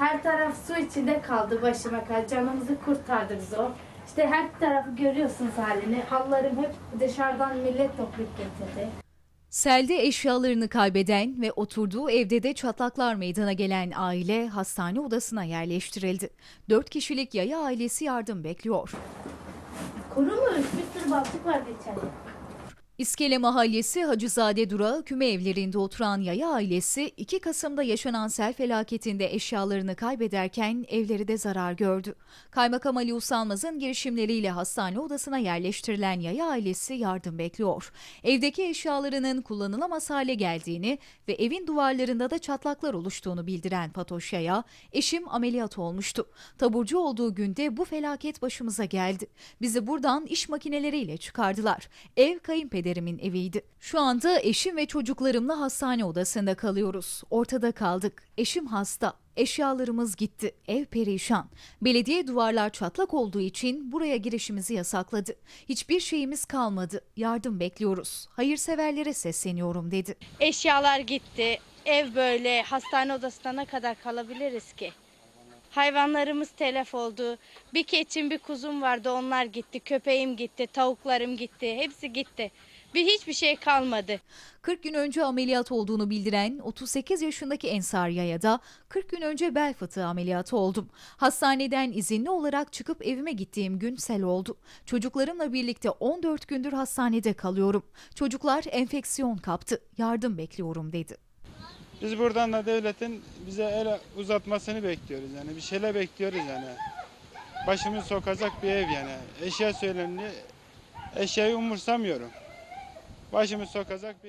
Her taraf su içinde kaldı başıma kadar. Canımızı kurtardı zor. İşte her tarafı görüyorsunuz halini. Hallarım hep dışarıdan millet toplayıp getirdi. Selde eşyalarını kaybeden ve oturduğu evde de çatlaklar meydana gelen aile hastane odasına yerleştirildi. 4 kişilik yaya ailesi yardım bekliyor. Kurumuş. Bir sürü balık vardı içeride. İskele Mahallesi Hacızade Durağı küme evlerinde oturan yaya ailesi 2 Kasım'da yaşanan sel felaketinde eşyalarını kaybederken evleri de zarar gördü. Kaymakam Ali Usanmaz'ın girişimleriyle hastane odasına yerleştirilen yaya ailesi yardım bekliyor. Evdeki eşyalarının kullanılamaz hale geldiğini ve evin duvarlarında da çatlaklar oluştuğunu bildiren Fatoş Yaya, eşim ameliyat olmuştu. Taburcu olduğu günde bu felaket başımıza geldi. Bizi buradan iş makineleriyle çıkardılar. Ev kayınpederimin eviydi. Şu anda eşim ve çocuklarımla hastane odasında kalıyoruz. Ortada kaldık. Eşim hasta. Eşyalarımız gitti. Ev perişan. Belediye duvarlar çatlak olduğu için buraya girişimizi yasakladı. Hiçbir şeyimiz kalmadı. Yardım bekliyoruz. Hayırseverlere sesleniyorum dedi. Eşyalar gitti. Ev böyle hastane odasına ne kadar kalabiliriz ki? Hayvanlarımız telef oldu. Bir keçim bir kuzum vardı onlar gitti. Köpeğim gitti, tavuklarım gitti. Hepsi gitti. Bir hiçbir şey kalmadı. 40 gün önce ameliyat olduğunu bildiren 38 yaşındaki Ensar Yaya da 40 gün önce bel fıtığı ameliyatı oldum. Hastaneden izinli olarak çıkıp evime gittiğim gün sel oldu. Çocuklarımla birlikte 14 gündür hastanede kalıyorum. Çocuklar enfeksiyon kaptı. Yardım bekliyorum dedi. Biz buradan da devletin bize el uzatmasını bekliyoruz yani bir şeyler bekliyoruz yani. Başımız sokacak bir ev yani. Eşya söylemli eşyayı umursamıyorum. Başımız sokacak bir ev.